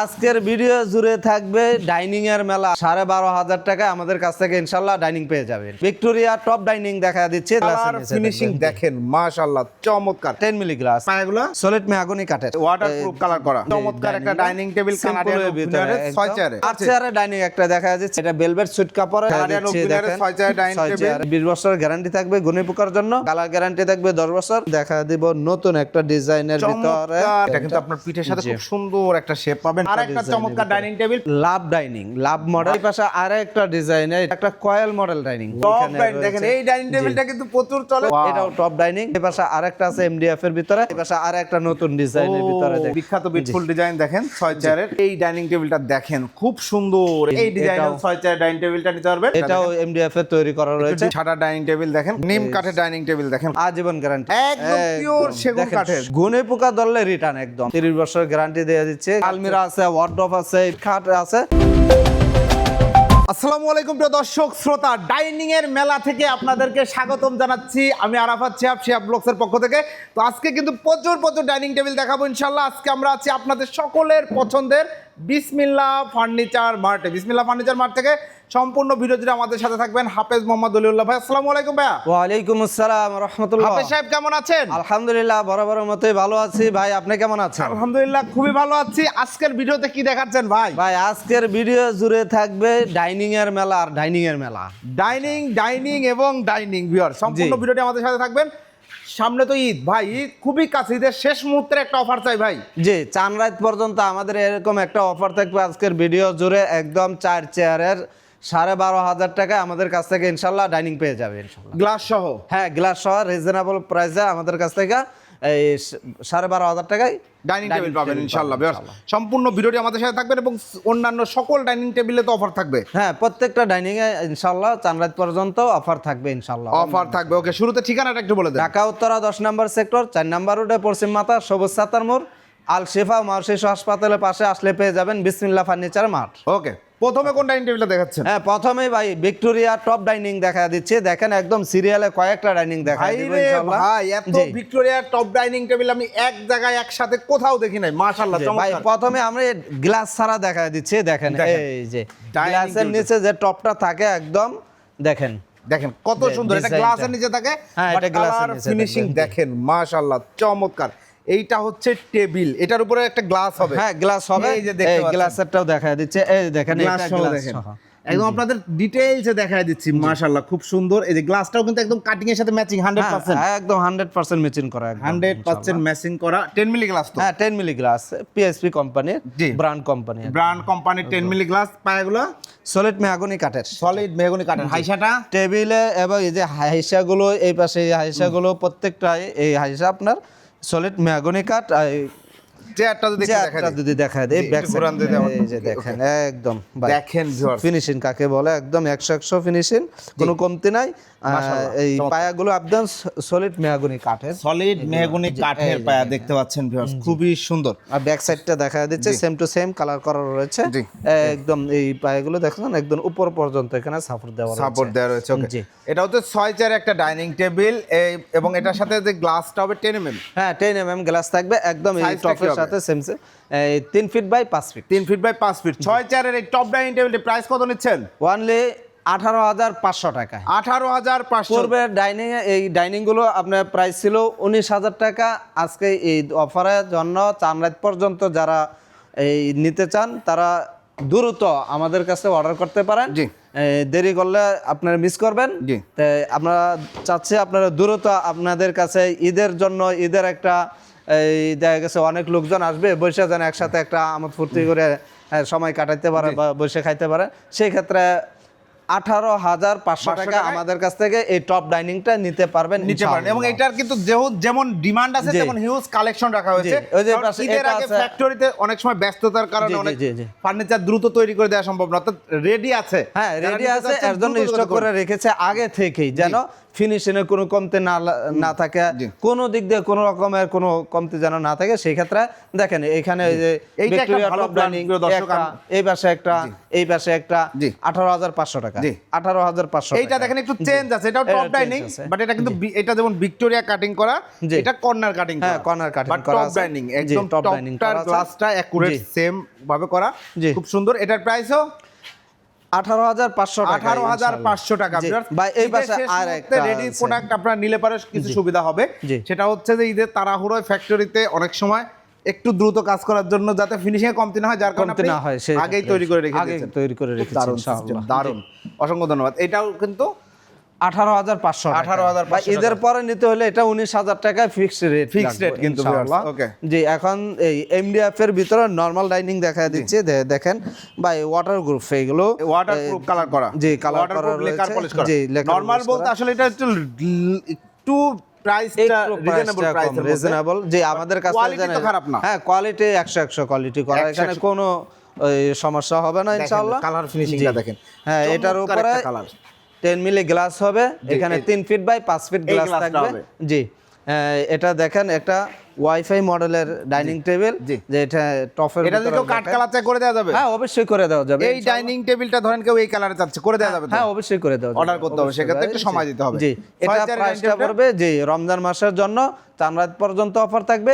আজকের ভিডিও জুড়ে থাকবে ডাইনিং এর মেলা। সাড়ে বারো হাজার টাকা আমাদের কাছ থেকে ইনশাল্লাহ ডাইনিং পেয়ে যাবেন। ভিক্টোরিয়া টপ ডাইনিং দেখা দিচ্ছে ফিনিশিং দেখেন মাশাআল্লাহ চমৎকার। টেন মিলি গ্লাস পায়াগুলো সলিড মেহাগনি কাঠের ওয়াটারপ্রুফ কালার করা। চমৎকার একটা ডাইনিং টেবিল কানাডিয়ান ভিতরে। ছয় চেয়ারে আট চেয়ারে ডাইনিং একটা দেখা যাচ্ছে। এটা বেলভেট সুইট কাপড় ছয় চেয়ারে dining table। বিশ বছর গ্যারান্টি থাকবে গুণী পোকার জন্য। কালার গ্যারান্টি থাকবে দশ বছর। দেখা দিব নতুন একটা ডিজাইনের ভিতরে। এটা কিন্তু আপনার পিঠের সাথে খুব সুন্দর একটা শেপ পাবেন। আর একটা চমৎকার dining table love dining love model পাশে আর একটা ডিজাইনের একটা কয়েল মডেল ডাইনিং টপ দেখেন এই ডাইনিং টেবিলটা কিন্তু প্রচুর চলে। এটাও টপ ডাইনিং এই পাশে আর একটা আছে এমডিএফ এর ভিতরে। এই পাশে আর একটা নতুন ডিজাইনের ভিতরে ও, দেখ- বিখ্যাত বিটফুল ডিজাইন দেখেন ছয় চেয়ারের এই ডাইনিং টেবিলটা দেখেন খুব সুন্দর। এই ডিজাইনের ছয় চেয়ার ডাইনিং টেবিলটা নিতে পারবেন। এটাও এমডিএফ এর তৈরি করা রয়েছে। সাদা ডাইনিং টেবিল দেখেন। নিম কাঠের ডাইনিং টেবিল দেখেন। আজীবন গ্যারান্টি একদম pure সেগুন কাঠের। গুনে পোকা ধরলে রিটার্ন একদম। 30 বছর গ্যারান্টি দিয়ে দিচ্ছে। আলমিরা আছে ওয়ার্ড্রপ আছে খাট আছে। আসসালামু আলাইকুম প্রিয় দর্শক, শ্রোতা ডাইনিং এর মেলা থেকে আপনাদেরকে স্বাগতম জানাচ্ছি। আমি আরাফাত শেহাব শেহাব ব্লগসের পক্ষ থেকে। তো আজকে কিন্তু প্রচুর প্রচুর ডাইনিং টেবিল দেখাবো ইনশাল্লাহ আজকে আমরা আছি আপনাদের সকলের পছন্দের বিসমিল্লা ফার্নিচার মার্টে। বিসমিল্লা ফার্নিচার মার্ট থেকে সম্পূর্ণ ভিডিও জুড়ে আমাদের সাথে থাকবেন হাফেজ মোহাম্মদ অলিউল্লাহ ভাই। আসসালামু আলাইকুম ভাইয়া। ওয়ালাইকুম আসসালাম রহমতুল্লাহ। হাফেজ সাহেব কেমন আছেন? আলহামদুলিল্লাহ বরাবর মতোই ভালো আছি। ভাই আপনি কেমন আছেন? আলহামদুলিল্লাহ খুবই ভালো আছি। আজকের ভিডিওতে কি দেখাচ্ছেন ভাই? ভাই আজকের ভিডিও জুড়ে থাকবে ডাইনিং এর মেলা আর ডাইনিং এর মেলা। ডাইনিং ডাইনিং এবং ডাইনিং ভিউয়ার সম্পূর্ণ ভিডিওটি আমাদের সাথে থাকবেন। সামনে তো ঈদ। ভাই ঈদ খুবই কাছে। ঈদের শেষ মুহূর্তের একটা অফার চাই ভাই। জি চান রাত পর্যন্ত আমাদের এরকম একটা অফার থাকবে আজকের ভিডিও জুড়ে। একদম চার চেয়ারের সাড়ে বারো হাজার টাকা আমাদের কাছ থেকে ইনশাল্লাহ ডাইনিং পেয়ে যাবে ইনশাল্লাহ। গ্লাস সহ। হ্যাঁ গ্লাস সহ রিজনেবল প্রাইসে আমাদের কাছ থেকে সাড়ে বারো হাজার টাকায় ডাইনিং টেবিল পাবেন ইনশাল্লাহ সম্পূর্ণ ভিডিওটি আমাদের সাথে থাকবেন এবং অন্যান্য সকল ডাইনিং টেবিলে তো অফার থাকবে। হ্যাঁ প্রত্যেকটা ডাইনিং এ ইনশাল্লাহ চানরাত পর্যন্ত অফার থাকবে ইনশাল্লাহ অফার থাকবে। ওকে শুরুতে ঠিকানাটা একটু বলে দেন। ঢাকা উত্তরা দশ নম্বর সেক্টর চার নম্বর রোডে পশ্চিম মাতা সবুজ সাতার মোড়। আল শেফা মার শিশু হাসপাতালের পাশে আসলে পেয়ে যাবেন বিসমিল্লা ফার্নিচার মাঠ। ওকে প্রথমে কোন ডাইনিং টেবিলটা দেখাচ্ছেন? হ্যাঁ প্রথমেই ভাই ভিক্টোরিয়া টপ ডাইনিং দেখা দিচ্ছে। দেখেন একদম সিরিয়ালে কয়েকটা ডাইনিং দেখা ভাই এত জি, ভিক্টোরিয়ার টপ ডাইনিং টেবিল আমি এক জায়গায় একসাথে কোথাও দেখি নাই। মাশাআল্লাহ ভাই প্রথমে আমরা গ্লাস ছাড়া দেখা দিচ্ছে দেখেন। এই যে গ্লাসের নিচে যে টপটা থাকে একদম দেখেন। দেখেন কত সুন্দর এটা গ্লাসের নিচে থাকে হ্যাঁ, এটা glass-এর নিচে ফিনিশিং। দেখেন মাশাআল্লাহ চমৎকার। এইটা হচ্ছে টেবিল এটার উপরে একটা গ্লাস হবে। হ্যাঁ গ্লাস হবে। এই যে দেখতে। গ্লাসেরটাও দেখা দিচ্ছে। এই দেখেন এটা গ্লাস দেখেন। একদম আপনাদের ডিটেইলসে দেখায় দিচ্ছি মাশাআল্লাহ খুব সুন্দর। এই যে গ্লাসটাও কিন্তু একদম কাটিং এর সাথে ম্যাচিং 100% হ্যাঁ, একদম হান্ড্রেড পার্সেন্ট মেচিন করা একদম, 100% ম্যাচিং করা 10 মিলি গ্লাস তো? হ্যাঁ টেন মিলি গ্লাস পিএসপি কোম্পানির ব্র্যান্ড কোম্পানি ব্র্যান্ড কোম্পানির 10 মিলি গ্লাস পায়াগুলো? সলিড মেহাগনি কাঠের সলিড মেহগনি কাঠের হাইসাটা? টেবিলে এবং এই যে হাইসাগুলো এই পাশে এই হাইসাগুলো প্রত্যেকটাই এই হাইসা আপনার সলিড মেহাগনি কাঠ চেয়ারটা যদি চেয়ারটা যদি দেখা দেয় ব্যাক একটু ঘুরান দিয়ে দেওয়া। এই যে দেখেন একদম দেখেন ফিনিশিং কাকে বলে? একদম একশো একশো ফিনিশিং কোনো কমতি নাই। এই পায়াগুলো একদম সলিড মেহাগনি কাঠের। সলিড মেহগনি কাঠের পায়া দেখতে পাচ্ছেন ভিউয়ার্স খুবই সুন্দর। আর ব্যাক সাইডটা দেখা দিচ্ছে সেম টু সেম কালার করা রয়েছে। একদম এই পায়াগুলো দেখছেন একদম উপর পর্যন্ত এখানে সাপোর্ট দেওয়া রয়েছে। সাপোর্ট দেওয়া রয়েছে ওকে এটা হচ্ছে ছয় চেয়ার একটা ডাইনিং টেবিল এবং এটার সাথে যে গ্লাসটা হবে টেন এম এম হ্যাঁ টেন এম এম গ্লাস থাকবে একদম এই টপের? সাথে সেম তিন ফিট বাই পাঁচ ফিট তিন ফিট বাই পাঁচ ফিট ছয় চেয়ারের এই টপ ডাইনিং টেবিলটির প্রাইস কত নিচ্ছেন? ওয়ানলি আঠারো হাজার পাঁচশো টাকায়। আঠারো হাজার পাঁচশো। পূর্বে ডাইনিং এই ডাইনিংগুলো আপনার প্রাইস ছিল উনিশ হাজার টাকা। আজকে এই অফারের জন্য চান রাত পর্যন্ত যারা এই নিতে চান তারা দ্রুত আমাদের কাছে অর্ডার করতে পারেন। জি। দেরি করলে আপনারা মিস করবেন। জি। আমরা চাচ্ছি আপনারা দ্রুত আপনাদের কাছে ঈদের জন্য ঈদের একটা এই দেখা গেছে অনেক লোকজন আসবে বসে যেন একসাথে একটা আমোদ ফুর্তি করে সময় কাটাইতে পারে বা বসে খাইতে পারে। সেই ক্ষেত্রে আঠারো হাজার পাঁচশো টাকা আমাদের কাছ থেকে এই টপ ডাইনিংটা নিতে পারবেন নিতে পারেন এবং এটার কিন্তু যেমন ডিমান্ড আছে তেমন হিউজ কালেকশন রাখা হয়েছে। ওই যে ঈদের আগে ফ্যাক্টরিতে অনেক সময় ব্যস্ততার কারণে অনেক। ফার্নিচার দ্রুত তৈরি করে দেওয়া সম্ভব না। অর্থাৎ রেডি আছে। হ্যাঁ রেডি আছে এর জন্য স্টক করে রেখেছে আগে থেকেই যেন ফিনিশিং এর কোনো কমতে না না থাকে। কোনো দিক দিয়ে কোনো রকমের কোনো কমতি যেন না থাকে সেই ক্ষেত্রে দেখেন এখানে এই যে ডাইনিং এই পাশে একটা এই পাশে একটা আঠারো হাজার পাঁচশো টাকা। আঠারো হাজার পাঁচশো এইটা দেখেন একটু চেঞ্জ আছে এটাও টপ ডাইনিং বাট এটা কিন্তু এটা যেমন ভিক্টোরিয়া কাটিং করা। এটা কর্নার কাটিং হ্যাঁ, কর্নার বাট করা টপ ডাইনিং একদম টপ আছে। গ্লাসটা অ্যাকুরেট সেম ভাবে করা। খুব সুন্দর। এটার প্রাইসও আঠারো হাজার পাঁচশো আঠারো হাজার পাঁচশো টাকা। এই পাশে আর একটা রেডি প্রোডাক্ট আপনারা নিলে পারে কিছু সুবিধা হবে। সেটা হচ্ছে যে ঈদের তাড়াহুড়োয় ফ্যাক্টরিতে অনেক সময় একটু দ্রুত কাজ করার জন্য যাতে ফিনিশিং এ কমতি না হয় যার কারণে না হয় আগেই তৈরি করে রেখে তৈরি করে দারুণ দারুণ। অসংখ্য ধন্যবাদ। এটাও কিন্তু আঠারো হাজার পাঁচশো 18,500 ভাই ঈদের পরে নিতে হলে এটা উনিশ হাজার টাকা ফিক্সড রেট rate কিন্তু জি এখন এই এমডিএফ এর ভিতরে নর্মাল ডাইনিং দেখা দিচ্ছে দেখেন ভাই ওয়াটার গ্রুপ এইগুলো ওয়াটারপ্রুফ কালার করা। জি, colour করা রয়েছে। জি, লেকার বলতে আসলে এটা একটু একটু রিজনেবল প্রাইস রিজনেবল যে আমাদের কাছে কোয়ালিটি তো খারাপ না। হ্যাঁ কোয়ালিটি একশো একশো কোয়ালিটি করা। এখানে কোনো সমস্যা হবে না ইনশাআল্লাহ। কালার ফিনিশিংটা দেখেন। হ্যাঁ এটার উপরে। টেন মিলি গ্লাস হবে এখানে তিন ফিট বাই পাঁচ ফিট গ্লাস থাকবে। জি আহ, এটা দেখেন একটা ওয়াইফাই মডেলের ডাইনিং টেবিল যে এটা টফের এটা যদি কাট কালার চাই করে দেওয়া যাবে? হ্যাঁ অবশ্যই করে দেওয়া যাবে। এই ডাইনিং টেবিলটা ধরেন কেউ এই কালারে চাচ্ছে করে দেওয়া যাবে হ্যাঁ অবশ্যই করে দেওয়া যাবে। Order করতে হবে, সেক্ষেত্রে একটু সময় দিতে হবে। জি এটা প্রাইসটা পড়বে জি রমজান মাসের জন্য চানরাত পর্যন্ত অফার থাকবে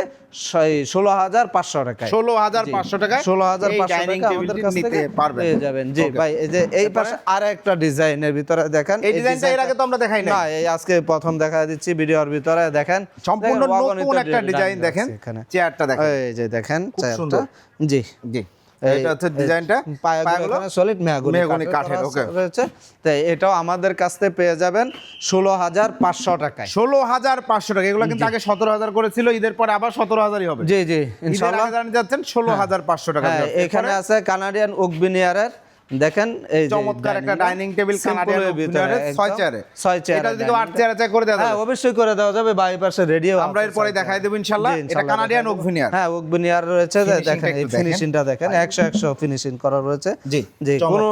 ষোলো হাজার পাঁচশো টাকায়। ষোলো হাজার পাঁচশো টাকায় ষোলো হাজার পাঁচশো টাকা আমাদের কাছ নিতে থেকে। পেয়ে যাবেন। জি ভাই এই যে এই পাশে আর একটা ডিজাইনের ভিতরে দেখেন। এই ডিজাইনটা এর আগে তো আমরা দেখাই নাই। না এই আজকে প্রথম দেখা দিচ্ছি ভিডিওর ভিতরে দেখেন। সম্পূর্ণ নতুন একটা ডিজাইন আছে দেখেন এখানে। চেয়ারটা দেখেন। এই যে দেখেন চেয়ারটা। জি। জি এটা হচ্ছে ডিজাইনটা পায়াগুলো সলিড মেহগনি মেহগনি কাঠের. রয়েছে। তাই এটাও আমাদের কাছ থেকে পেয়ে যাবেন ষোলো হাজার পাঁচশো টাকায়। ষোলো হাজার পাঁচশো টাকা। এগুলো কিন্তু আগে সতেরো হাজার করেছিল ঈদের পরে আবার সতেরো হাজারই হবে। জি জি আগে যাচ্ছেন ষোলো হাজার পাঁচশো টাকা হ্যাঁ এখানে আছে কানাডিয়ান উকবিনিয়ারের দেখেন এই চমৎকার একটা ডাইনিং টেবিল simple কানাডিয়ান ভিতরে ছয় চেয়ারে। ছয় চেয়ারে এটা যদি কেউ আট চেয়ারে চেক করে দেওয়া হ্যাঁ অবশ্যই করে দেওয়া যাবে বাই পাশে রেডিও আমরা এরপরে দেখাই দেব ইনশাল্লাহ এটা কানাডিয়ান ওকভিনিয়ার হ্যাঁ ওকভিনিয়ার রয়েছে। দেখেন এই ফিনিশিংটা দেখেন একশো একশো ফিনিশিং করা রয়েছে। জি, জি। কোনো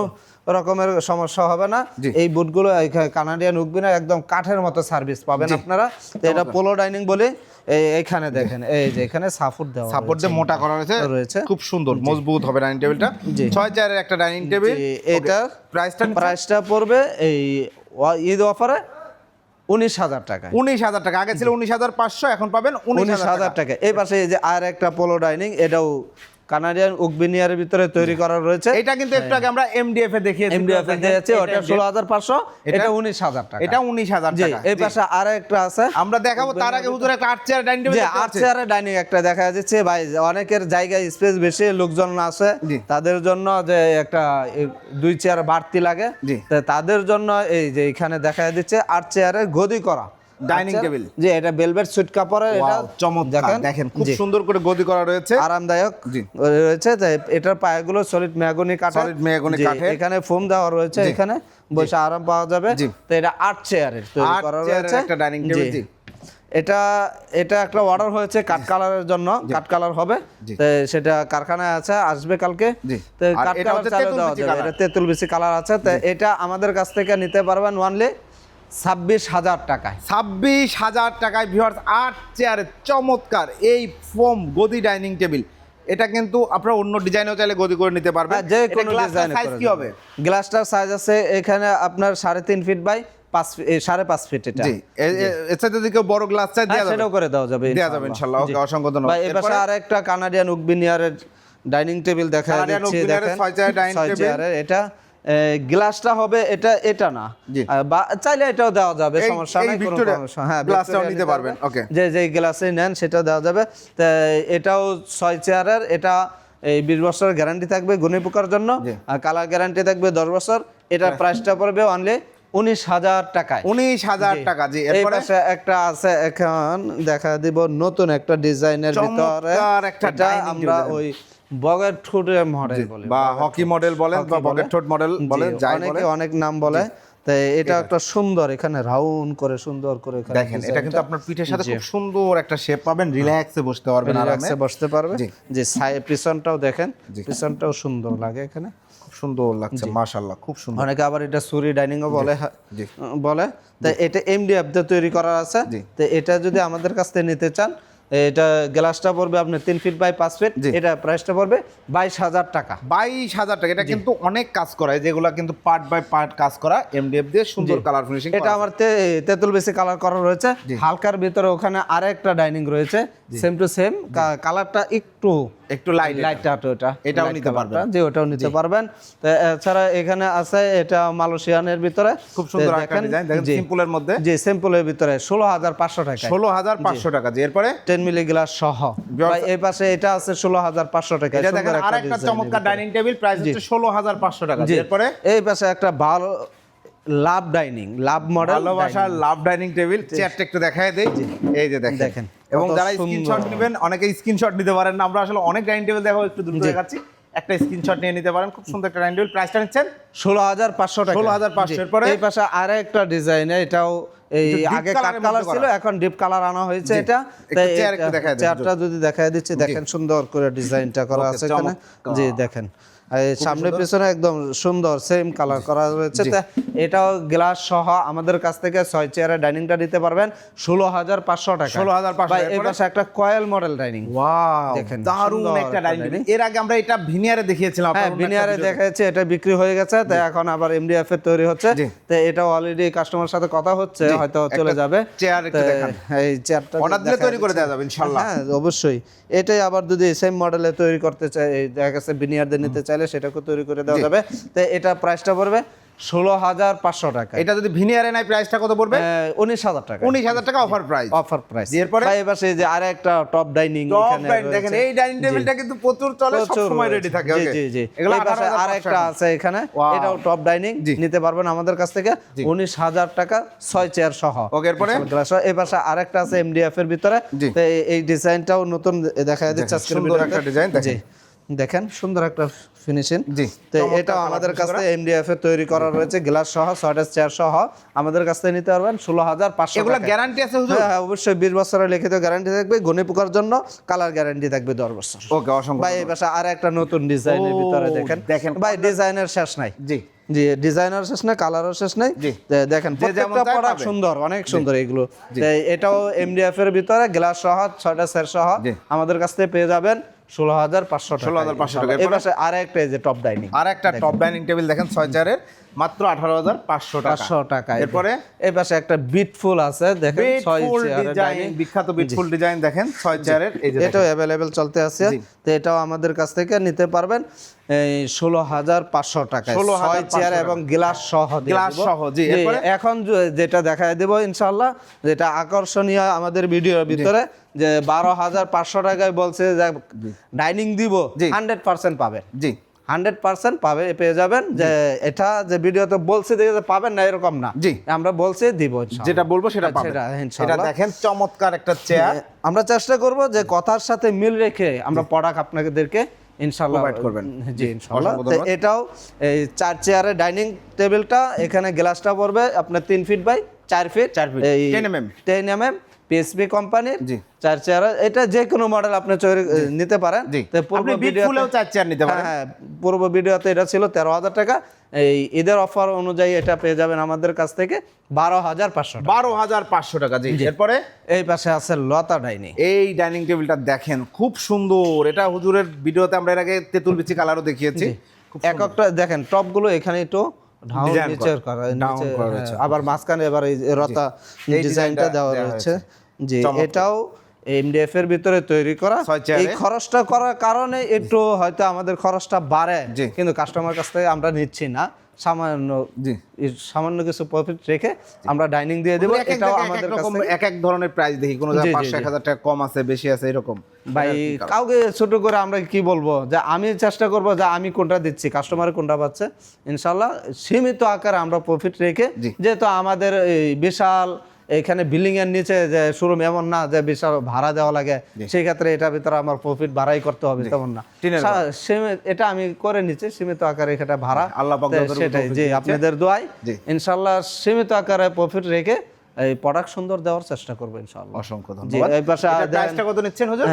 রকমের সমস্যা হবে না। এই বুটগুলো কানাডিয়ান উকবিনার একদম কাঠের মতো সার্ভিস পাবেন আপনারা। তো এটা পোলো ডাইনিং বলে এই- এইখানে দেখেন এই যে এখানে সাপোর্ট দেওয়া সাপোর্ট দিয়ে মোটা করা রয়েছে। রয়েছে। খুব সুন্দর মজবুত হবে ডাইনিং টেবিলটা ছয় চেয়ারের একটা ডাইনিং টেবিল জি, এটার প্রাইসটা প্রাইসটা পড়বে এই ঈদ অফারে উনিশ হাজার টাকা উনিশ হাজার টাকা। আগে ছিল উনিশ হাজার পাঁচশো এখন পাবেন উনিশ হাজার টাকা। টাকা। এই পাশে এই যে আর একটা পোলো ডাইনিং এটাও কানাডিয়ান উকবিনিয়ারের ভিতরে তৈরি করা রয়েছে। এটা কিন্তু একটু আগে আমরা এমডিএফ এ দেখিয়েছি। এমডিএফ দিয়েছে এটা ওটা MDF ষোলো হাজার পাঁচশো এটা- এটা উনিশ হাজার টাকা। এটা উনিশ হাজার জি টাকা। এই পাশে আর একটা আছে। আমরা দেখাবো তার আগে হুজুর একটা আট চেয়ার ডাইনিং টেবিল আট চেয়ারের ডাইনিং একটা দেখা যাচ্ছে। ভাই অনেকের জায়গায় স্পেস বেশি লোকজন আছে। জি। তাদের জন্য যে একটা দুই চেয়ার বাড়তি লাগে। জি। তা তাদের জন্য এই যে এখানে দেখা দিচ্ছে আট চেয়ারের গদি করা। Dining আট চেয়ার- জি এটা বেলভেট সুইট কাপড়ের এটা চমৎকার। দেখেন খুব সুন্দর করে গদি করা রয়েছে। আরামদায়ক জি। রয়েছে এটার পায়াগুলো সলিড মেহগনি কাঠের Solid মেহগনি কাঠের। এখানে ফোম দেওয়া রয়েছে এখানে বসে আরাম পাওয়া যাবে। তো এটা আট চেয়ারের তৈরি করা রয়েছে। একটা dining table, জি। এটা এটা একটা অর্ডার হয়েছে কাঠ কালারের জন্য। কাঠ কালার হবে। সেটা কারখানায় আছে আসবে কালকে। তো কাঠ কালার চালু দেওয়া যাবে। এটা তেঁতুল বিচি কালার আছে। তো এটা আমাদের কাছ থেকে নিতে পারবেন ওয়ানলি ছাব্বিশ হাজার টাকায়। ছাব্বিশ হাজার টাকায় ভিউয়ার্স আট চেয়ারের চমৎকার এই ফোম গদি ডাইনিং টেবিল এটা কিন্তু আপনারা অন্য ডিজাইনও চাইলে গদি করে নিতে পারবেন। হ্যাঁ, যে কোনো ডিজাইন সাইজ কি হবে? গ্লাসটার সাইজ আছে এখানে আপনার সাড়ে তিন ফিট বাই পাঁচ সাড়ে পাঁচ ফিট এটা। জি যদি কেউ বড় গ্লাস চাই দেওয়া সেটাও করে দেওয়া যাবে দেওয়া যাবে ওকে অসংখ্য ধন্যবাদ। ভাই এপাশে এরপরে? আর একটা কানাডিয়ান উকবিনিয়ারের ডাইনিং টেবিল দেখা যাচ্ছে দেখেন। dining ছয় এটা। গ্লাসটা হবে এটা এটা না। বা চাইলে এটাও দেওয়া যাবে সমস্যা নাই কোনো সমস্যা হ্যাঁ Victoria নিতে পারবেন, okay. যে যে গ্লাসে নেন সেটা দেওয়া যাবে। এটাও ছয় চেয়ারের এটা এই বিশ বছরের গ্যারান্টি থাকবে গুণী পোকার জন্য আর কালার গ্যারান্টি থাকবে দশ বছর। এটার প্রাইসটা পড়বে অনলি উনিশ হাজার টাকায়। উনিশ হাজার টাকা জি। এরপরে? একটা আছে এখন দেখা দিব নতুন একটা ডিজাইনের ভিতরে। আমরা ওই বগের মডেল বলি বা হকি মডেল বলেন বা। বকেট ঠোঁট মডেল বলেন অনেকে অনেক নাম বলে। তাই এটা একটা সুন্দর এখানে রাউন্ড করে সুন্দর করে দেখেন এটা কিন্তু আপনার পিঠের সাথে খুব সুন্দর একটা শেপ পাবেন রিল্যাক্সে বসতে পারবেন রিল্যাক্সে বসতে পারবে যে পিছনটাও দেখেন পিছনটাও সুন্দর লাগে এখানে। খুব সুন্দর লাগছে মাশাআল্লাহ খুব সুন্দর। অনেকে আবার এটা সুরি ডাইনিং ও বলে বলে। তো এটা এমডিএফ দিয়ে তৈরি করা আছে। তো এটা যদি আমাদের কাছ থেকে নিতে চান এটা গ্লাসটা পড়বে আপনার তিন ফিট বাই পাঁচ ফিট। এটা প্রাইসটা পড়বে বাইশ হাজার টাকা। বাইশ হাজার টাকা এটা কিন্তু অনেক কাজ করা যেগুলো কিন্তু পার্ট বাই পার্ট কাজ করা এমডিএফ দিয়ে সুন্দর কালার ফিনিশিং এটা আমার তেঁতুল বেশি কালার করা রয়েছে। হালকার ভিতরে ওখানে আরেকটা ডাইনিং রয়েছে সেম টু সেম কালারটা একটু একটু লাইট লাইট আট ওটা। এটাও নিতে পারবেন। জি ওটাও নিতে পারবেন। তো এছাড়া এখানে আছে এটা মালয়েশিয়ানের ভিতরে। খুব সুন্দর একটা ডিজাইন দেখেন সিম্পলের মধ্যে। জি সিম্পলের ভিতরে ষোলো হাজার পাঁচশো টাকা ষোলো হাজার পাঁচশো টাকা। জি এরপরে? টেন মিলি গ্লাস সহ ভাই, এই পাশে এটা আছে ষোলো হাজার পাঁচশো টাকা এটা দেখেন আরেকটা চমৎকার ডাইনিং টেবিল প্রাইস হচ্ছে ষোলো হাজার পাঁচশো টাকা। জি জি। এরপরে? এই পাশে একটা ভালো লাভ ডাইনিং লাভ মডেল ভালোবাসার লাভ ডাইনিং টেবিল চেয়ারটা একটু দেখায় দেই। এই যে দেখেন। দেখেন, এবং যারা স্ক্রিনশট নেবেন অনেকে স্ক্রিনশট নিতে পারেন না। আমরা আসলে অনেক ডাইনিং টেবিল দেখাবো একটু দ্রুত। দেখাচ্ছি। একটা স্ক্রিনশট নিয়ে নিতে পারেন খুব সুন্দর একটা ডাইনিং টেবিল। প্রাইসটা নিচ্ছেন? ষোলো হাজার পাঁচশো টাকা। 16,500 জি। এরপরে? এই পাশে আর একটা ডিজাইন এটাও এই আগে কাট কালার ছিল এখন ডিপ কালার আনা হয়েছে এটা। একটু chair একটু দেখায় দেন, চেয়ারটা যদি দেখায় দিচ্ছি দেখেন সুন্দর করে ডিজাইনটা করা আছে এখানে। জি দেখেন। সামনে পিছনে একদম সুন্দর সেম কালার করা রয়েছে। এটাও গ্লাস সহ আমাদের কাছ থেকে ছয় চেয়ারের ডাইনিংটা নিতে পারবেন। ষোলো হাজার পাঁচশো টাকা। 16,500 ভাই, এই এরপরে? পাশে একটা কয়েল মডেল ডাইনিং দেখেন, দারুণ একটা ডাইনিং এর আগে আমরা এটা ভিনিয়ারে দেখিয়েছিলাম হ্যাঁ আপনার অন্য একটা বিনিয়ারে ভিডিওতে। দেখা যাচ্ছে এটা বিক্রি হয়ে গেছে। তাই এখন আবার এমডিএফ এর তৈরি হচ্ছে। তো এটা অলরেডি কাস্টমার সাথে কথা হচ্ছে হয়তো চলে যাবে। তো দেখান। এই চেয়ারটা Order দিলে তৈরি করে দেওয়া যাবে ইনশাআল্লাহ। হ্যাঁ অবশ্যই। এটাই আবার যদি সেম মডেলে তৈরি করতে চাই দেখা গেছে বিনিয়ার দিয়ে নিতে চাইলে সেটাকে তৈরি করে দেওয়া যাবে। তো এটা প্রাইসটা পড়বে ষোলো হাজার পাঁচশো টাকা। এটা যদি ভিনিয়ারে নাই প্রাইসটা কত পড়বে? উনিশ হাজার টাকা। উনিশ হাজার টাকা অফার প্রাইস অফার প্রাইস এরপরে? এবার সেই যে আর একটা টপ ডাইনিং টপ ডাইনিং দেখেন এই ডাইনিং টেবিলটা কিন্তু প্রচুর চলে সব সময় রেডি থাকে জি জি জি। এগুলো 18,500 আরেকটা আছে এখানে। এটাও টপ ডাইনিং নিতে পারবেন আমাদের কাছ থেকে উনিশ হাজার টাকা ছয় চেয়ার সহ। Okay, এরপরে? এই পাশে আরেকটা আছে এমডিএফ এর ভিতরে। এই- ডিজাইনটাও নতুন দেখা যাচ্ছে আজকের ভিডিওতে। একটা design দেখেন। দেখেন সুন্দর একটা ফিনিশিং জি, তো এটাও আমাদের কাছ এমডিএফ এর তৈরি করা রয়েছে গ্লাস সহ ছয়টা চেয়ার সহ। আমাদের কাছ থেকে নিতে পারবেন ষোলো হাজার পাঁচশো এগুলো গ্যারান্টি আছে হুজুর? হ্যাঁ হ্যাঁ, অবশ্যই বিশ বছরের লিখিত গ্যারান্টি থাকবে গণি পোকার জন্য কালার গ্যারান্টি থাকবে দশ বছর। ওকে অসংখ্য ভাই এই পাশে আর একটা নতুন ডিজাইনের ভিতরে দেখেন। দেখেন, ভাই ডিজাইনের শেষ নাই। জি। জি ডিজাইনের শেষ নাই কালারও শেষ নাই। জি। দেখেন প্রত্যেকটা প্রোডাক্ট সুন্দর অনেক সুন্দর এগুলো। এটাও এমডিএফ এর ভিতরে গ্লাস সহ ছয়টা সেট সহ আমাদের কাছ থেকে পেয়ে যাবেন। ষোলো হাজার পাঁচশো 16,500 টাকা। এই এরপরে? পাশে আর একটা যে টপ ডাইনিং আর একটা টপ ডাইনিং টেবিল দেখেন ছয় চেয়ারের মাত্র আঠারো হাজার পাঁচশো টাকা। পাঁচশো টাকা। এরপরে? এই পাশে একটা বিটফুল আছে দেখেন ছয় ডিজাইন বিখ্যাত বিটফুল ডিজাইন দেখেন ছয় চেয়ারের এই যে এটাও অ্যাভেলেবেল চলতে আছে। তো এটাও আমাদের কাছ থেকে নিতে পারবেন। এই ষোলো হাজার পাঁচশো টাকা 16,500 ছয় চেয়ার এবং গ্লাস সহ গ্লাস সহ, জি, এখন যেটা দেখায় দেবো ইনশাল্লাহ যেটা আকর্ষণীয় আমাদের ভিডিওর ভিতরে যে বারো হাজার পাঁচশো টাকায় বলছে যে ডাইনিং দিব। হান্ড্রেড পার্সেন্ট পাবেন জি। হান্ড্রেড পার্সেন্ট পাবে পেয়ে যাবেন যে এটা যে ভিডিওতে বলছে যে পাবেন না এরকম না। জি। আমরা বলছি দিব যেটা বলব সেটা সেটা, এটা দেখেন চমৎকার একটা চেয়ার আমরা চেষ্টা করব যে কথার সাথে মিল রেখে আমরা প্রোডাক্ট আপনাদেরকে ইনশাল্লাহ। করবেন। জি ইনশাল্লাহ। এটাও এই চার চেয়ারের ডাইনিং টেবিলটা এখানে গ্লাসটা পড়বে আপনার তিন ফিট বাই চার ফিট চার ফিট এই 10 mm ten M M PSP কোম্পানির। চার চেয়ার এটা যে কোনো মডেল আপনি নিতে পারেন। পূর্ব চার চেয়ার নিতে হ্যাঁ পারেন। হ্যাঁ পূর্ব ভিডিওতে এটা ছিল তেরো হাজার টাকা। এই ঈদের অফার অনুযায়ী এটা পেয়ে যাবেন আমাদের কাছ থেকে বারো হাজার পাঁচশো বারো হাজার পাঁচশো টাকা জি। এরপরে? এই পাশে আছে লতা ডাইনিং। এই ডাইনিং টেবিলটা দেখেন খুব সুন্দর। এটা হুজুরের ভিডিওতে আমরা এর আগে তেঁতুল বিচি কালারও দেখিয়েছি। এক একটা দেখেন টপগুলো এখানে একটু নিচের করা, নিচে, হ্যাঁ। আবার মাঝখানে এবার এই রতা এই ডিজাইনটা দেওয়া রয়েছে যে। এটাও এমডিএফ এর ভিতরে তৈরি করা। এই খরচটা করার কারণে একটু হয়তো আমাদের খরচটা বাড়ে কিন্তু কাস্টমার কাছ থেকে আমরা নিচ্ছি না। সামান্য জি। সামান্য কিছু প্রফিট রেখে আমরা ডাইনিং দিয়ে দেবো। এটাও আমাদের কাছ এক এক ধরনের প্রাইস দেখি। কোনো পাঁচশো এক হাজার টাকা কম আছে বেশি আছে এরকম। ভাই কাউকে ছোট করে আমরা কি বলব? যে আমি চেষ্টা করব যে আমি কোনটা দিচ্ছি কাস্টমার কোনটা পাচ্ছে। ইনশাল্লাহ সীমিত আকারে আমরা প্রফিট রেখে যেহেতু আমাদের এই বিশাল এখানে বিল্ডিং এর নিচে যে শোরুম এমন না যে বিশাল ভাড়া দেওয়া লাগে সেই ক্ষেত্রে এটার ভিতরে আমার প্রফিট বাড়াই করতে হবে তেমন না। এটা আমি করে নিচ্ছি সীমিত আকারে এটা ভাড়া। আল্লাহ পাক সেটাই। যে জি আপনাদের দোয়াই ইনশাআল্লাহ ইনশাল্লাহ সীমিত আকারে প্রফিট রেখে এই প্রোডাক্ট সুন্দর দেওয়ার চেষ্টা করব ইনশাআল্লাহ। অসংখ্য ধন্যবাদ। এই পাশে প্রাইসটা কত নিচ্ছেন হুজুর?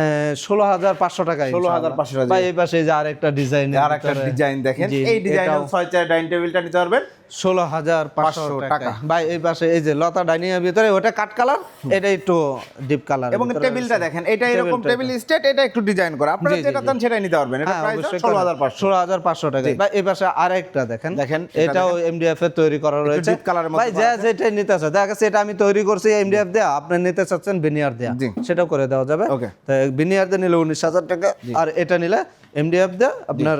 ষোলো হাজার পাঁচশো টাকা 16,500 টাকা। ভাই এই পাশে যে আরেকটা ডিজাইন আর একটা ডিজাইন দেখেন। এই ডিজাইনের ছয় চার ডাইনিং টেবিলটা নিতে পারবেন। ষোলো হাজার পাঁচশো 500 টাকা। ভাই এই পাশে এই যে লতা ডাইনিং এর ভিতরে ওটা কাট কালার? এটা একটু ডিপ কালার এবং টেবিলটা দেখেন এটা এরকম টেবিল স্টেট এটা একটু ডিজাইন করা। আপনারা যেটা চান সেটাই নিতে পারবেন। এটা প্রাইস অবশ্যই ষোলো হাজার পাঁচশো। ষোলো হাজার পাঁচশো টাকা। ভাই এই পাশে আরেকটা দেখেন। দেখেন, এটাও এমডিএফ এর তৈরি করা রয়েছে। ভাই যা যেটা নিতে চাচ্ছে দেখা গেছে এটা আমি তৈরি করছি এমডিএফ দেয়া আপনি নিতে চাচ্ছেন বিনিয়ার দেয়া। সেটাও করে দেওয়া যাবে। বিনিয়ার দিয়ে নিলে উনিশ হাজার টাকা আর এটা নিলে এমডিএফ দেয়া আপনার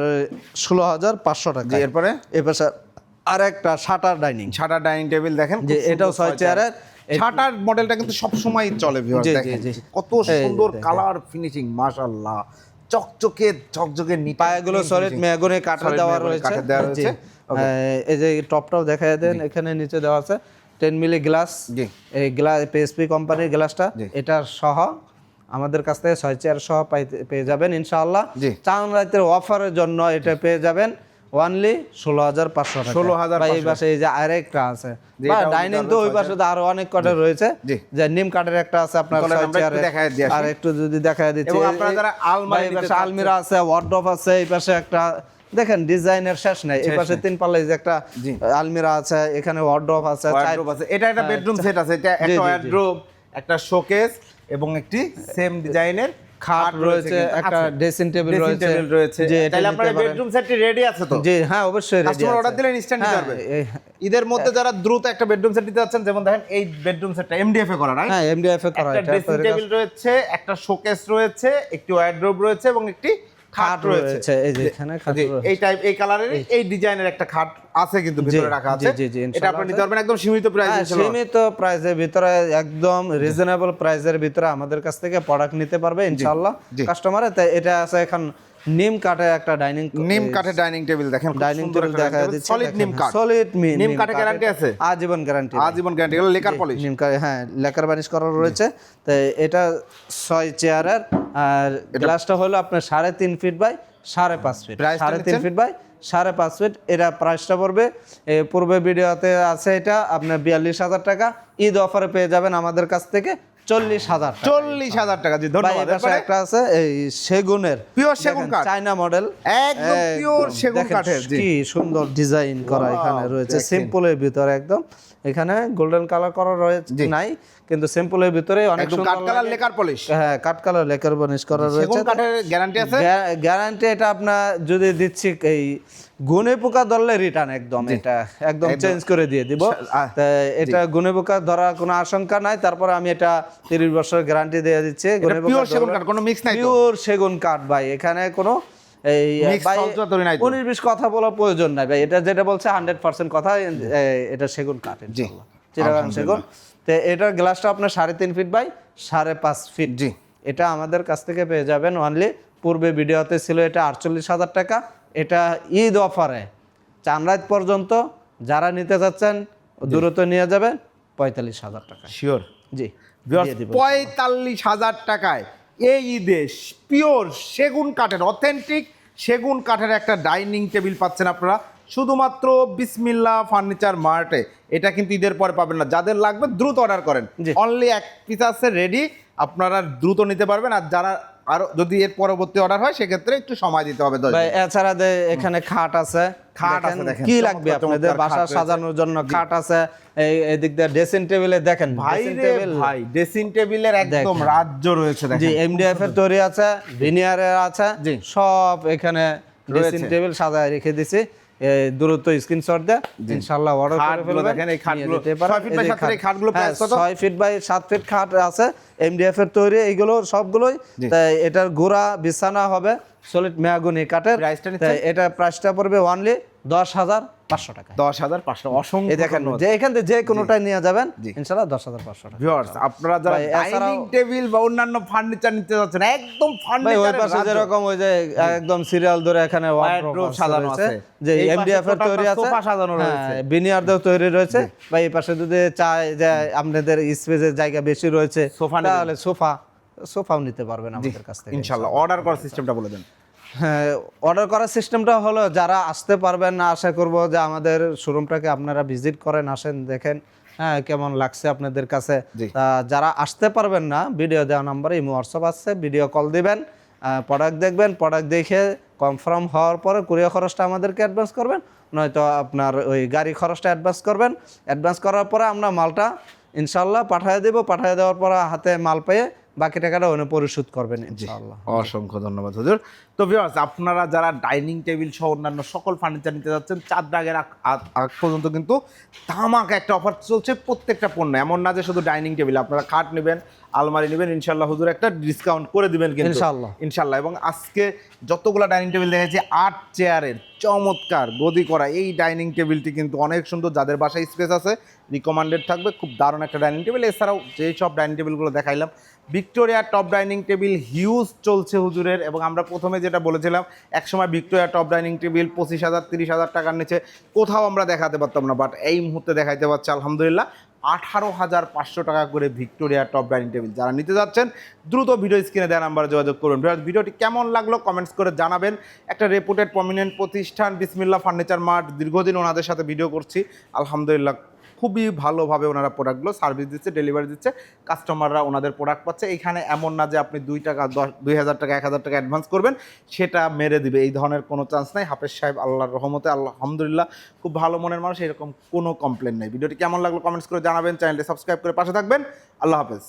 ষোলো হাজার পাঁচশো টাকা। এরপরে? এই পাশে আরেকটা shutter dining shutter dining table দেখেন যে এটাও ছয় চেয়ারের ছাটার মডেলটা কিন্তু সব সময় চলে। কত সুন্দর কালার ফিনিশিং মাশাআল্লাহ। চকচকে চকচকে নিট পায়াগুলো সলিড মেগুনে কাঠে দেওয়া রয়েছে। আহ, এই যে টপটাও দেখা দেন এখানে নিচে দেওয়া আছে। টেন মিলি গ্লাস জি। এই গ্লাস পিএসপি কোম্পানির গ্লাসটা জি। এটা সহ আমাদের কাছ থেকে ছয় চেয়ার সহ পেয়ে যাবেন ইনশাআল্লাহ। চান রাতের অফারের জন্য এটা পেয়ে যাবেন ওয়ানলি ষোলো হাজার পাঁচশো ষোলো হাজার এই পাশে এই যে আরেকটা আছে। জি, বা এটাও ডাইনিং তো ওই পাশে তো আরও অনেক কটা রয়েছে। যে নিম কাঠের একটা আছে আপনার একটু। আর একটু যদি দেখা দিচ্ছি আপনারা আলমারি আলমিরা আছে ওয়ার্ডরোব আছে এই পাশে একটা দেখেন ডিজাইনের শেষ নাই। এই পাশে তিন পাল্লা এই যে একটা আলমিরা আছে এখানে ওয়ার্ডরোব আছে এটা একটা বেডরুম সেট আছে। এটা একটা জি। ওয়ার্ড্রোব একটা শোকেস এবং একটি সেম ডিজাইনের খাট রয়েছে একটা ড্রেসিং টেবিল রয়েছে। টেবিল রয়েছে। যে তাহলে আপনার বেডরুম সেটটি রেডি আছে তো? জি হ্যাঁ অবশ্যই কাস্টমার আছে। অর্ডার দিলে ইনস্ট্যান্ট নিতে হ্যাঁ, পারবে ঈদের মধ্যে যারা দ্রুত একটা বেডরুম সেট নিতে যাচ্ছেন যেমন দেখেন এই বেডরুম সেটটা এমডিএফ এ করা রাইট হ্যাঁ এমডিএফ এ করা একটা এটা ড্রেসিং টেবিল রয়েছে একটা শোকেস রয়েছে একটি ওয়ার্ড্রোব রয়েছে এবং একটি খাট রয়েছে। এই যে এখানে খাট। এই টাইপ এই কালারের এই ডিজাইনের একটা খাট আছে কিন্তু ভিতরে রাখা আছে। জি, জি, জি, এটা আপনি নিতে পারবেন একদম সীমিত হ্যাঁ, প্রাইসে সীমিত প্রাইসের ভিতরে একদম রিজনেবল প্রাইসের ভিতরে আমাদের কাছ থেকে প্রোডাক্ট নিতে পারবে ইনশাআল্লাহ কাস্টমার কাস্টমারে এটা আছে এখন নিম কাঠের একটা ডাইনিং নিম কাঠের ডাইনিং টেবিল দেখেন ডাইনিং টেবিল দেখা দিচ্ছে সলিড নিম কাঠ। সলিড নিম কাঠে গ্যারান্টি আছে। আজীবন গ্যারান্টি আজীবন গ্যারান্টি এগুলো লেকার পলিশ নিম কাঠ হ্যাঁ লেকার বানিশ করা রয়েছে। তো এটা ছয় চেয়ারের আর গ্লাসটা হলো আপনার সাড়ে তিন ফিট বাই সাড়ে পাঁচ ফিট সাড়ে তিন ফিট বাই সাড়ে পাঁচ ফিট এটা প্রাইসটা পড়বে। পূর্বে ভিডিওতে আছে এটা আপনার বিয়াল্লিশ হাজার টাকা। ঈদ অফারে পেয়ে যাবেন আমাদের কাছ থেকে। চল্লিশ হাজার চল্লিশ হাজার টাকা জি ধন্যবাদ। একটা আছে এই সেগুনের। পিওর সেগুন কাঠ। চায়না মডেল একদম পিওর সেগুন কাঠের, কি সুন্দর ডিজাইন করা এখানে রয়েছে। সিম্পলের ভিতরে একদম। এখানে গোল্ডেন কালার করা রয়েছে নাই কিন্তু সিম্পলের ভিতরে অনেক সুন্দর কাঠ কালার লেকার পলিশ হ্যাঁ কাঠ কালার লেকার বানিশ করা রয়েছে। সেগুন কাঠের গ্যারান্টি আছে? গ্যারান্টি এটা আপনার যদি দিচ্ছি এই গুনে পোকা ধরলে রিটার্ন একদম এটা একদম চেঞ্জ করে দিয়ে দিব। এটা গুনে পোকা ধরার কোনো আশঙ্কা নাই তারপরে আমি এটা তিরিশ বছর গ্যারান্টি দিয়ে দিচ্ছি। গুনে পোকা কোনো মিক্স নাই পিওর সেগুন কাঠ ভাই এখানে কোনো উনিশ বিশ কথা বলার প্রয়োজন নাই ভাই। এটা যেটা বলছে হান্ড্রেড পার্সেন্ট কথা এটা সেগুন কাঠ জি। চিটাগাং সেগুন। তো এটার গ্লাসটা আপনার সাড়ে তিন ফিট বাই সাড়ে পাঁচ ফিট জি। এটা আমাদের কাছ থেকে পেয়ে যাবেন অনলি পূর্বে ভিডিওতে ছিল এটা আটচল্লিশ হাজার টাকা। এটা ঈদ অফারে। চানরাত পর্যন্ত যারা নিতে চাচ্ছেন দূরত্ব নিয়ে যাবেন পঁয়তাল্লিশ হাজার টাকা শিওর জি। পঁয়তাল্লিশ হাজার টাকায় এই ঈদে পিওর সেগুন কাঠের অথেন্টিক সেগুন কাঠের একটা ডাইনিং টেবিল পাচ্ছেন আপনারা। শুধুমাত্র বিসমিল্লা ফার্নিচার মার্টে। এটা কিন্তু ঈদের পরে পাবেন না। যাদের লাগবে দ্রুত অর্ডার করেন। অনলি এক পিস আছে রেডি আপনারা দ্রুত নিতে পারবেন। আর যারা আরও যদি এর পরবর্তী অর্ডার হয় সেক্ষেত্রে একটু সময় দিতে হবে ভাই এছাড়া এখানে খাট আছে খাট আছে দেখেন, দেখেন, কি লাগবে আপনাদের বাসা সাজানোর জন্য খাট আছে এই এদিক দিয়ে ড্রেসিং টেবিলে দেখেন ভাই ভাই ড্রেসিং টেবিলের একদম রাজ্য রয়েছে জি এমডিএফ এর তৈরি আছে ভিনিয়ারের আছে। সব এখানে ড্রেসিং টেবিল সাজায় রেখে দিছি। দ্রুত স্ক্রিনশট দেয়। ইনশাআল্লাহ অর্ডার করে ফেলবেন। দেখেন, এই খাটগুলো ফিট বাই যে ফিট খাটগুলো হ্যাঁ, কত? ফিট বাই সাত ফিট খাট আছে এমডিএফ এর তৈরি। এইগুলো সবগুলোই এটার গোড়া বিছানা হবে সলিড মেয়াগুনি কাঠের। এটা প্রাইসটা পড়বে অনলি দশ হাজার পাঁচশো টাকা। দশ হাজার পাঁচশো। অসংখ্য দেখেন যে এখান থেকে যে কোনোটাই নিয়ে যাবেন জি। ইনশাআল্লাহ দশ হাজার পাঁচশো টাকা। আপনারা যারা ডাইনিং টেবিল বা অন্যান্য ফার্নিচার নিতে যাচ্ছেন একদম ভাই ওই পাশে যেরকম ওই যে একদম সিরিয়াল ধরে এখানে সাজানো আছে। যে এমডিএফ এর তৈরি আছে। সোফা সাজানো রয়েছে। হ্যাঁ বিনিয়ার দিয়েও তৈরি রয়েছে। ভাই এই পাশে যদি চায় যে আপনাদের স্পেসের জায়গা বেশি রয়েছে সোফা তাহলে সোফা সোফাও নিতে পারবেন আমাদের কাছ থেকে ইনশাআল্লাহ অর্ডার করার সিস্টেমটা বলে দেন। অর্ডার করার সিস্টেমটা হলো যারা আসতে পারবেন না আশা করব যে আমাদের শোরুমটাকে আপনারা ভিজিট করেন আসেন দেখেন হ্যাঁ কেমন লাগছে আপনাদের কাছে। যারা আসতে পারবেন না ভিডিও দেওয়া নাম্বারে ইমো হোয়াটসঅ্যাপ আছে ভিডিও কল দিবেন প্রোডাক্ট দেখবেন প্রোডাক্ট দেখে কনফার্ম হওয়ার পরে কুরিয়ার খরচটা আমাদেরকে অ্যাডভান্স করবেন নয়তো আপনার ওই গাড়ি খরচটা অ্যাডভান্স করবেন। অ্যাডভান্স করার পরে আমরা মালটা ইনশাল্লাহ পাঠিয়ে দেবো পাঠিয়ে দেওয়ার পরে হাতে মাল পেয়ে বাকি টাকাটা ওনে পরিশোধ করবেন ইনশাল্লাহ অসংখ্য ধন্যবাদ হুজুর। তো ভিউয়ার্স আপনারা যারা ডাইনিং টেবিল সহ অন্যান্য সকল ফার্নিচার নিতে যাচ্ছেন চার দাগের আগ পর্যন্ত কিন্তু তামাক একটা অফার চলছে প্রত্যেকটা পণ্য। এমন না যে শুধু ডাইনিং টেবিল আপনারা খাট নেবেন আলমারি নেবেন ইনশাল্লাহ হুজুর একটা ডিসকাউন্ট করে দিবেন কিন্তু। ইনশাল্লাহ ইনশাল্লাহ এবং আজকে যতগুলো ডাইনিং টেবিল দেখেছি আট চেয়ারের চমৎকার গদি করা এই ডাইনিং টেবিলটি কিন্তু অনেক সুন্দর যাদের বাসায় স্পেস আছে রিকমান্ডেড থাকবে খুব দারুণ একটা ডাইনিং টেবিল। এছাড়াও যেই সব ডাইনিং টেবিলগুলো দেখাইলাম Victoria top dining table huge চলছে হুজুরের এবং আমরা প্রথমে যেটা বলেছিলাম, একসময় ভিক্টোরিয়া টপ ডাইনিং টেবিল পঁচিশ হাজার, তিরিশ হাজার টাকার নিচে কোথাও আমরা দেখাতে পারতাম না বাট এই মুহূর্তে দেখাইতে পারছি, আলহামদুলিল্লাহ, আঠারো হাজার পাঁচশো টাকা করে ভিক্টোরিয়া টপ ডাইনিং টেবিল যারা নিতে যাচ্ছেন, দ্রুত ভিডিও স্ক্রিনে দেওয়া নাম্বারে যোগাযোগ করুন। ভিডিওটি কেমন লাগল কমেন্টস করে জানাবেন। একটা রেপুটেড প্রমিনেন্ট প্রতিষ্ঠান বিসমিল্লা ফার্নিচার মার্ট দীর্ঘদিন ওনাদের সাথে ভিডিও করছি। আলহামদুলিল্লাহ খুবই ভালোভাবে ওনারা প্রোডাক্টগুলো সার্ভিস দিচ্ছে ডেলিভারি দিচ্ছে কাস্টমাররা ওনাদের প্রোডাক্ট পাচ্ছে। এখানে এমন না যে আপনি দুই টাকা, দশ, দুই হাজার টাকা, এক হাজার টাকা অ্যাডভান্স করবেন, সেটা মেরে দিবে। এই ধরনের কোনো চান্স নাই। হাফেজ সাহেব, আল্লাহর রহমতে আল্লাহ আলহামদুলিল্লাহ, খুব ভালো মনের মানুষ, এরকম কোনো কমপ্লেন নেই। ভিডিওটি কেমন লাগল কমেন্টস করে জানাবেন। চ্যানেলটি সাবস্ক্রাইব করে পাশে থাকবেন। আল্লাহ হাফেজ।